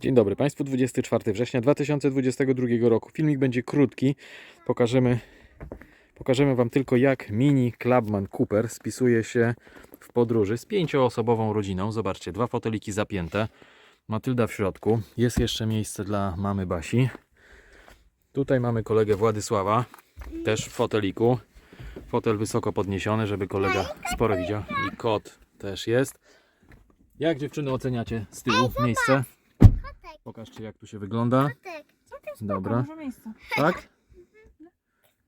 Dzień dobry Państwu, 24 września 2022 roku. Filmik będzie krótki. Pokażemy, pokażemy Wam tylko jak mini Clubman Cooper spisuje się w podróży z pięcioosobową rodziną. Zobaczcie, dwa foteliki zapięte. Matylda w środku. Jest jeszcze miejsce dla mamy Basi. Tutaj mamy kolegę Władysława, też w foteliku. Fotel wysoko podniesiony, żeby kolega sporo widział. I kot też jest. Jak dziewczyny oceniacie z tyłu miejsce? Pokażcie jak tu się wygląda. Kotek, Dobra. Dużo miejsca. Tak?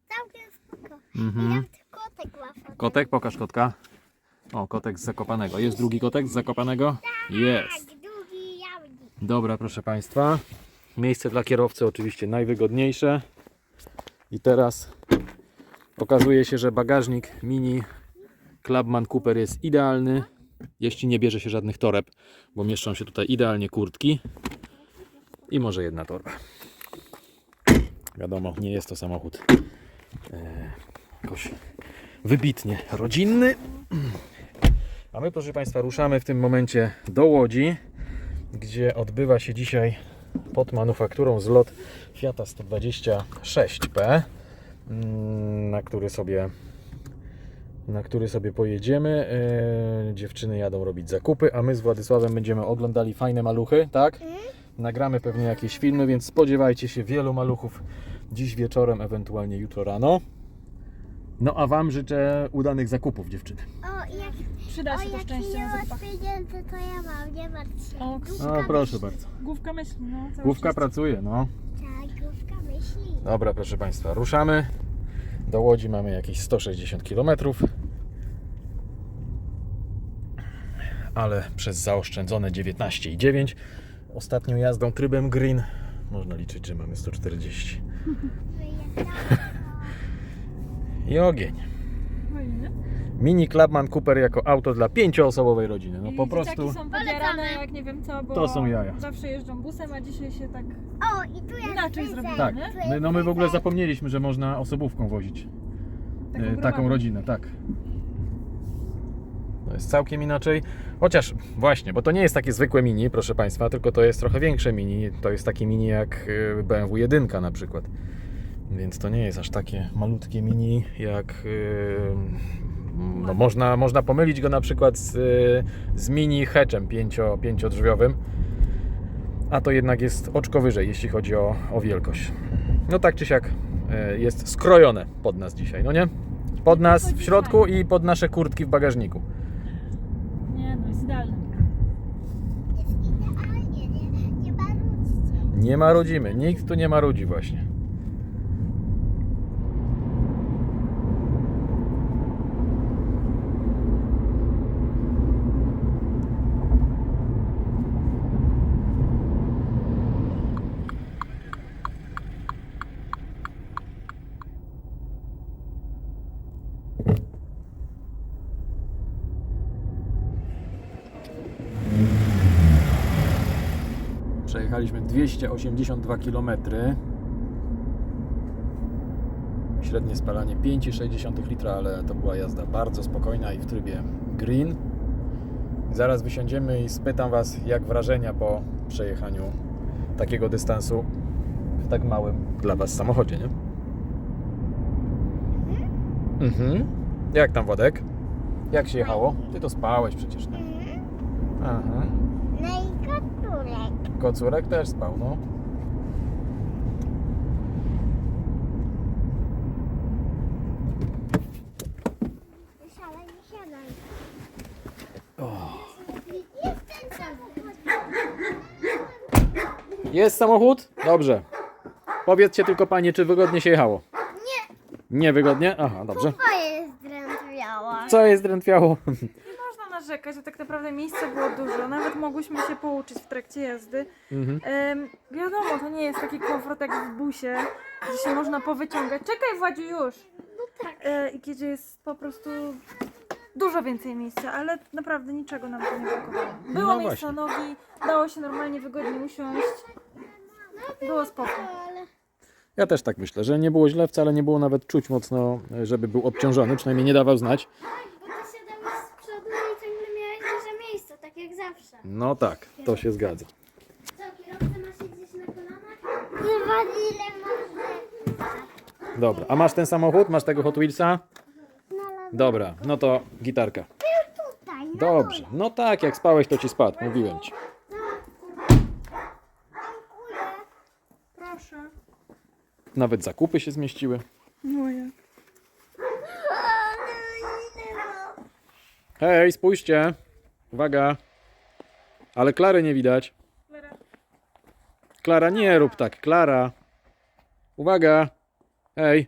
całkiem spoko. Mhm. Kotek ma. Kotek, pokaż kotka. O, kotek z Zakopanego. Jest drugi kotek z Zakopanego? Jest. Tak, długi jawnik. Dobra, proszę Państwa. Miejsce dla kierowcy oczywiście najwygodniejsze. I teraz okazuje się, że bagażnik mini Clubman Cooper jest idealny, jeśli nie bierze się żadnych toreb, bo mieszczą się tutaj idealnie kurtki i może jedna torba. Wiadomo, nie jest to samochód e, jakoś wybitnie rodzinny. A my, proszę Państwa, ruszamy w tym momencie do Łodzi, gdzie odbywa się dzisiaj pod manufakturą zlot Fiata 126P, mm, na który sobie na który sobie pojedziemy. E, dziewczyny jadą robić zakupy, a my z Władysławem będziemy oglądali fajne maluchy, tak? Nagramy pewnie jakieś filmy, więc spodziewajcie się wielu maluchów dziś wieczorem, ewentualnie jutro rano. No a Wam życzę udanych zakupów, dziewczyny. O, jak, Przyda o, się to jak szczęście nie na masz zakupach. pieniędzy, to ja mam, nie martw się. O, Główka No proszę myśli. bardzo. Główka myśli, no. Główka pracuje, no. Tak, główka myśli. Dobra, proszę Państwa, ruszamy. Do Łodzi mamy jakieś 160 km. Ale przez zaoszczędzone 19,9 ostatnią jazdą trybem green można liczyć, że mamy 140. I ogień. Mini Clubman Cooper jako auto dla pięcioosobowej rodziny. No I po prostu są jak nie wiem co, bo To są jaja. zawsze jeżdżą busem, a dzisiaj się tak... O, i tu jest Inaczej zrobione. tak. My, no my w ogóle zapomnieliśmy, że można osobówką wozić Taką, e, taką rodzinę, tak. To jest całkiem inaczej. Chociaż właśnie, bo to nie jest takie zwykłe mini, proszę Państwa, tylko to jest trochę większe mini. To jest takie mini jak e, BMW 1 na przykład. Więc to nie jest aż takie malutkie mini jak. e, No można, można pomylić go na przykład z, z mini hatchem pięcio, pięciodrzwiowym. A to jednak jest oczko wyżej, jeśli chodzi o, o wielkość. No tak czy siak e, jest skrojone pod nas dzisiaj, no nie? Pod nas w środku i pod nasze kurtki w bagażniku. Idealne. Jest idealnie, nie, nie marudźcie. Nie marudzimy, nikt tu nie marudzi właśnie. Przejechaliśmy 282 km. Średnie spalanie 5,6 litra, ale to była jazda bardzo spokojna i w trybie green. Zaraz wysiądziemy i spytam Was, jak wrażenia po przejechaniu takiego dystansu w tak małym dla Was samochodzie, nie? Mhm. Jak tam Władek? Jak się jechało? Ty to spałeś przecież, nie? Mhm. Aha. No i. Kocurek też spał, no. Nie siadaj, nie siadaj. Jest ten samochód. Jest samochód? Dobrze. Powiedzcie tylko panie, czy wygodnie się jechało. Nie, Niewygodnie? Aha, dobrze. to jest drętwiała. Co jest drętwiało? Narzekać, że tak naprawdę miejsca było dużo. Nawet mogłyśmy się pouczyć w trakcie jazdy. Mhm. Wiadomo, to nie jest taki komfort jak w busie, że się można powyciągać. Czekaj Władziu już! E, I kiedy jest po prostu dużo więcej miejsca, ale naprawdę niczego nam to nie brakowało. Było No miejsce na nogi, dało się normalnie, wygodnie usiąść. Było spoko. Ja też tak myślę, że nie było źle, wcale nie było nawet czuć mocno, żeby był obciążony, przynajmniej nie dawał znać. bo ty siadałeś z przodu i ciągle miałeś dużo miejsca, tak jak zawsze. No tak, to się zgadza. Co, kierowca Zobacz ile może. Dobra, a masz ten samochód? Masz tego Hot Wheelsa? Dobra, no to gitarka. Był tutaj, no. Dobrze, no tak, jak spałeś, to ci spadł, mówiłem ci. Dziękuję. Proszę. Nawet zakupy się zmieściły. No jak? Hej, spójrzcie. Uwaga. Ale Klary nie widać. Klara, nie rób tak, Klara. Uwaga. Hej.